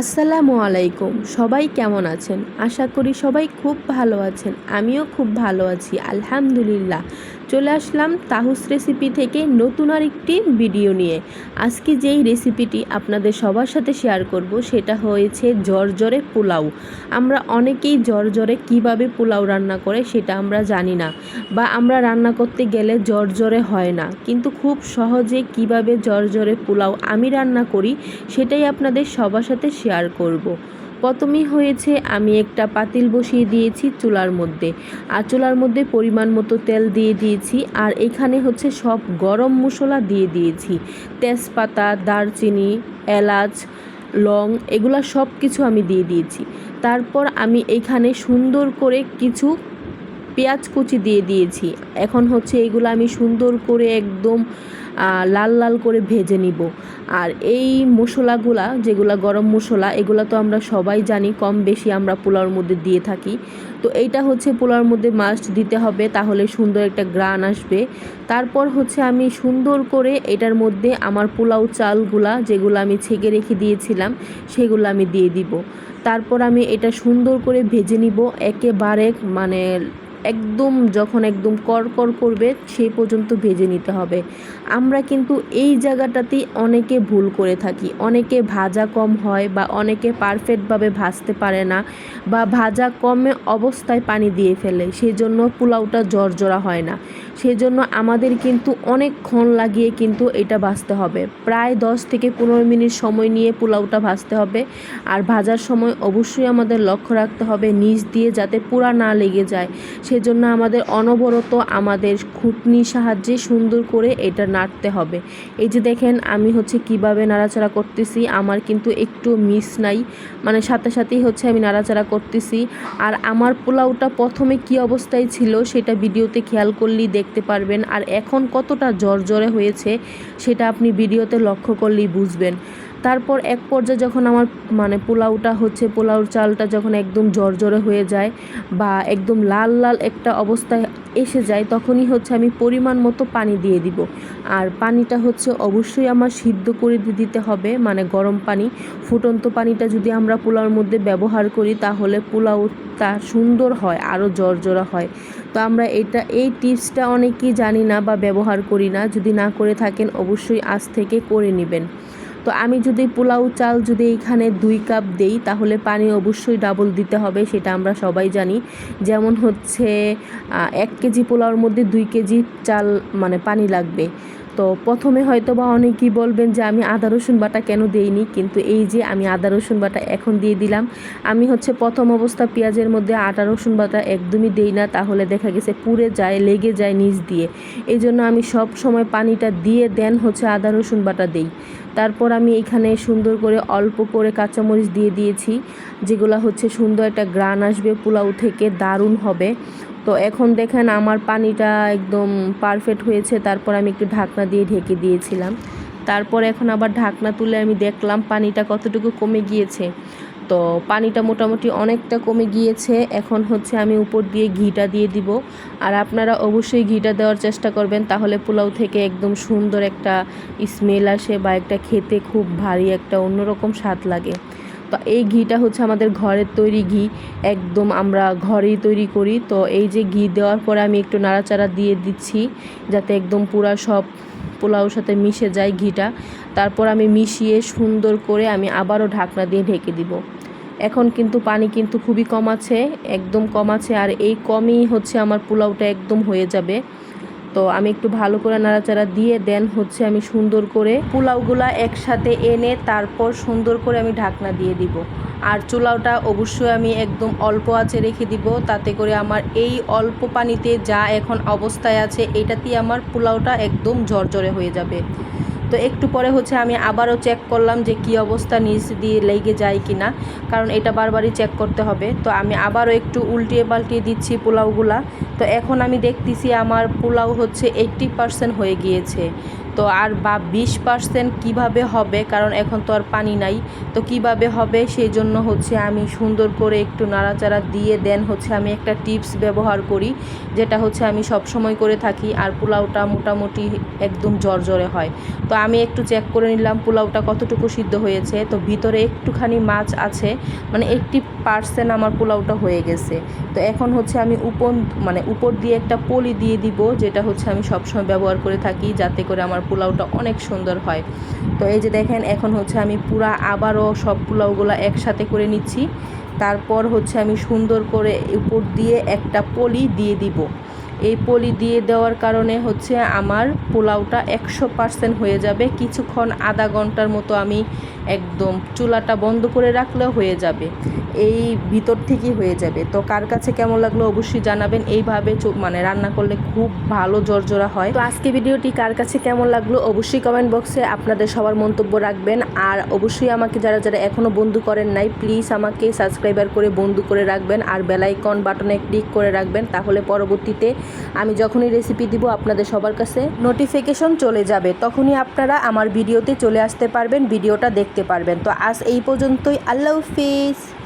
আসসালামু আলাইকুম। সবাই কেমন আছেন? আশা করি সবাই খুব ভালো আছেন। আমিও খুব ভালো আছি। আলহামদুলিল্লাহ। চলে আসলাম তাহুস রেসিপি থেকে নতুন আর একটি ভিডিও নিয়ে। আজকে যেই রেসিপিটি আপনাদের সবার সাথে শেয়ার করব, সেটা হয়েছে জর্জরে পোলাও। আমরা অনেকেই জর্জরে কীভাবে পোলাও রান্না করে সেটা আমরা জানি না, বা আমরা রান্না করতে গেলে জর্জরে হয় না। কিন্তু খুব সহজে কীভাবে জর্জরে পোলাও আমি রান্না করি, সেটাই আপনাদের সবার সাথে শেয়ার করব। প্রথমেই হয়েছে, আমি একটা পাতিল বসিয়ে দিয়েছি চুলার মধ্যে। আর চুলার মধ্যে পরিমাণ মতো তেল দিয়ে দিয়েছি, আর এখানে হচ্ছে সব গরম মশলা দিয়ে দিয়েছি। তেজপাতা, দারচিনি, এলাচ, লং, এগুলা সব কিছু আমি দিয়ে দিয়েছি। তারপর আমি এখানে সুন্দর করে কিছু পেঁয়াজ কুচি দিয়ে দিয়েছি। এখন হচ্ছে এগুলো আমি সুন্দর করে একদম লাল লাল করে ভেজে নিব। আর এই মশলাগুলা, যেগুলা গরম মশলা, এগুলো তো আমরা সবাই জানি, কম বেশি আমরা পোলাওর মধ্যে দিয়ে থাকি। তো এইটা হচ্ছে পোলাওর মধ্যে মাস্ট দিতে হবে, তাহলে সুন্দর একটা গ্রান আসবে। তারপর হচ্ছে আমি সুন্দর করে এটার মধ্যে আমার পোলাও চালগুলা, যেগুলো আমি ছেঁকে রেখে দিয়েছিলাম, সেগুলো আমি দিয়ে দিব। তারপর আমি এটা সুন্দর করে ভেজে নিব, একেবারে মানে একদম যখন একদম করকর করবে, সেই পর্যন্ত ভেজে নিতে হবে। আমরা কিন্তু এই জায়গাটাতেই অনেকে ভুল করে থাকি। অনেকে ভাজা কম হয় বা অনেকে পারফেক্টভাবে ভাজতে পারে না বা ভাজা কমে অবস্থায় পানি দিয়ে ফেলে। সেই জন্য পোলাওটা জর্জরা হয় না। সেজন্য আমাদের কিন্তু অনেকক্ষণ লাগিয়ে কিন্তু এটা ভাজতে হবে। প্রায় দশ থেকে পনেরো মিনিট সময় নিয়ে পোলাওটা ভাজতে হবে। আর ভাজার সময় অবশ্যই আমাদের লক্ষ্য রাখতে হবে নিচ দিয়ে যাতে পুরা না লেগে যায়। সেজন্য আমাদের অনবরত আমাদের খুঁটনির সাহায্যে সুন্দর করে এটা নাড়তে হবে। এই যে দেখেন, আমি হচ্ছে কীভাবে নাড়াচাড়া করতেছি, আমার কিন্তু একটু মিস নাই। মানে সাথে সাথেই হচ্ছে আমি নাড়াচাড়া করতেছি। আর আমার পোলাওটা প্রথমে কি অবস্থায় ছিল সেটা ভিডিওতে খেয়াল করলেই দেখতে পারবেন। আর এখন কতটা জর্জরে হয়েছে সেটা আপনি ভিডিওতে লক্ষ্য করলেই বুঝবেন। তারপর এক পর্যায়ে যখন আমার মানে পোলাওটা হচ্ছে, পোলাওর চালটা যখন একদম জর্জরে হয়ে যায় বা একদম লাল লাল একটা অবস্থায় এসে যায়, তখনই হচ্ছে আমি পরিমাণ মতো পানি দিয়ে দিব। আর পানিটা হচ্ছে অবশ্যই আমার সিদ্ধ করে দিতে হবে মানে গরম পানি। ফুটন্ত পানিটা যদি আমরা পোলাওর মধ্যে ব্যবহার করি, তাহলে পোলাওটা সুন্দর হয়, আরও জর্জরা হয়। তো আমরা এটা, এই টিপসটা অনেকেই জানি না বা ব্যবহার করি না। যদি না করে থাকেন, অবশ্যই আজ থেকে করে নেবেন। তো আমি যদি পোলাও চাল যদি এইখানে দুই কাপ দেই, তাহলে পানি অবশ্যই ডাবল দিতে হবে, সেটা আমরা সবাই জানি। যেমন হচ্ছে এক কেজি পোলাওর মধ্যে দুই কেজি চাল মানে পানি লাগবে। তো প্রথমে হয়তো বা অনেকেই বলবেন যে আমি আদা, রসুন বাটা কেন দেইনি, কিন্তু এই যে আমি আদা, রসুন বাটা এখন দিয়ে দিলাম। আমি হচ্ছে প্রথম অবস্থা পেঁয়াজের মধ্যে আদা, রসুন বাটা একদমই দেই না, তাহলে দেখা গেছে পুড়ে যায়, লেগে যায় নিচ দিয়ে। এই জন্য আমি সব সময় পানিটা দিয়ে দেন হচ্ছে আদা, রসুন বাটা দেই। তারপর আমি এখানে সুন্দর করে অল্প করে কাঁচামরিচ দিয়ে দিয়েছি, যেগুলো হচ্ছে সুন্দর একটা গ্রান আসবে, পোলাও থেকে দারুণ হবে। তো এখন দেখেন আমার পানিটা একদম পারফেক্ট হয়েছে, তারপর আমি একটু ঢাকনা দিয়ে ঢেকে দিয়েছিলাম। তারপর এখন আবার ঢাকনা তুলে আমি দেখলাম পানিটা কতটুকু কমে গিয়েছে। তো পানিটা মোটামুটি অনেকটা কমে গিয়েছে, এখন হচ্ছে আমি উপর দিয়ে ঘিটা দিয়ে দিব। আর আপনারা অবশ্যই ঘিটা দেওয়ার চেষ্টা করবেন, তাহলে পোলাও থেকে একদম সুন্দর একটা স্মেল আসে বা একটা খেতে খুব ভারী একটা অন্যরকম স্বাদ লাগে। তো এই ঘিটা হচ্ছে আমাদের ঘরের তৈরি ঘি। একদম আমরা ঘরেই তৈরি করি। তো এই যে ঘি দেওয়ার পরে আমি একটু নাড়াচাড়া দিয়ে দিচ্ছি যাতে একদম পুরা সব পোলাওর সাথে মিশে যায় ঘিটা। তারপর আমি মিশিয়ে সুন্দর করে আমি আবারও ঢাকনা দিয়ে ঢেকে দিব। এখন কিন্তু পানি কিন্তু খুবই কম আছে, একদম কম আছে। আর এই কমই হচ্ছে আমার পোলাওটা একদম হয়ে যাবে। তো আমি একটু ভালো করে নাড়াচাড়া দিয়ে দেন হচ্ছে আমি সুন্দর করে পোলাওগুলা একসাথে এনে তারপর সুন্দর করে আমি ঢাকনা দিয়ে দিব। আর চুলাওটা অবশ্যই আমি একদম অল্প আছে রেখে দিব, তাতে করে আমার এই অল্প পানিতে যা এখন অবস্থায় আছে, এটাতেই আমার পোলাওটা একদম জর্জরে হয়ে যাবে। তো একটু পরে হচ্ছে আমি আবারও চেক করলাম যে কি অবস্থা নিচ দিয়ে লেগে যায় কি না কারণ এটা বারবারই চেক করতে হবে। তো আমি আবারও একটু উল্টিয়ে পাল্টিয়ে দিচ্ছি পোলাওগুলা। তো এখন আমি দেখতেছি আমার পোলাও হচ্ছে এইট্টি পারসেন্ট হয়ে গিয়েছে। তো আর বা বিশ পার্সেন্ট কীভাবে হবে? কারণ এখন তো আর পানি নাই। তো কীভাবে হবে? সেই জন্য হচ্ছে আমি সুন্দর করে একটু নাড়াচাড়া দিয়ে দেন হচ্ছে আমি একটা টিপস ব্যবহার করি, যেটা হচ্ছে আমি সব সময় করে থাকি আর পোলাওটা মোটামুটি একদম জর্জরে হয়। তো আমি একটু চেক করে নিলাম পোলাওটা কতটুকু সিদ্ধ হয়েছে। তো ভিতরে একটুখানি মাছ আছে মানে একটি পার্সেন্ট আমার পোলাওটা হয়ে গেছে। তো এখন হচ্ছে আমি উপর মানে উপর দিয়ে একটা পলি দিয়ে দিব, যেটা হচ্ছে আমি সবসময় ব্যবহার করে থাকি, যাতে করে আমার পোলাওটা অনেক সুন্দর হয়। তো এই যে দেখেন, এখন হচ্ছে আমি পুরা আবারও সব পোলাওগুলো একসাথে করে নিচ্ছি। তারপর হচ্ছে আমি সুন্দর করে উপর দিয়ে একটা পলি দিয়ে দিব। এই পলি দিয়ে দেওয়ার কারণে হচ্ছে আমার পোলাওটা একশো পার্সেন্ট হয়ে যাবে। কিছুক্ষণ আধা ঘণ্টার মতো আমি একদম চুলাটা বন্ধ করে রাখলেও হয়ে যাবে। এই ভিতর থেকেই হয়ে যাবে। তো কার কাছে কেমন লাগল অবশ্যই জানাবেন। এইভাবে মানে রান্না করলে খুব ভালো জর্জরা হয়। তো আজকে ভিডিওটি কার কাছে কেমন লাগল অবশ্যই কমেন্ট বক্সে আপনাদের সবার মন্তব্য রাখবেন। আর অবশ্যই আমাকে যারা যারা এখনও বন্ধু করেন নাই প্লিজ আমাকে সাবস্ক্রাইবার করে বন্ধু করে রাখবেন। আর বেলাইকন বাটনে ক্লিক করে রাখবেন। তাহলে পরবর্তীতে আমি যখনই রেসিপি দিব আপনাদের সবার কাছে নোটিফিকেশন চলে যাবে। তখনই আপনারা আমার ভিডিওতে চলে আসতে পারবেন, ভিডিওটা দেখতে পারবেন। তো আজ এই পর্যন্তই। আল্লাহ হাফিজ।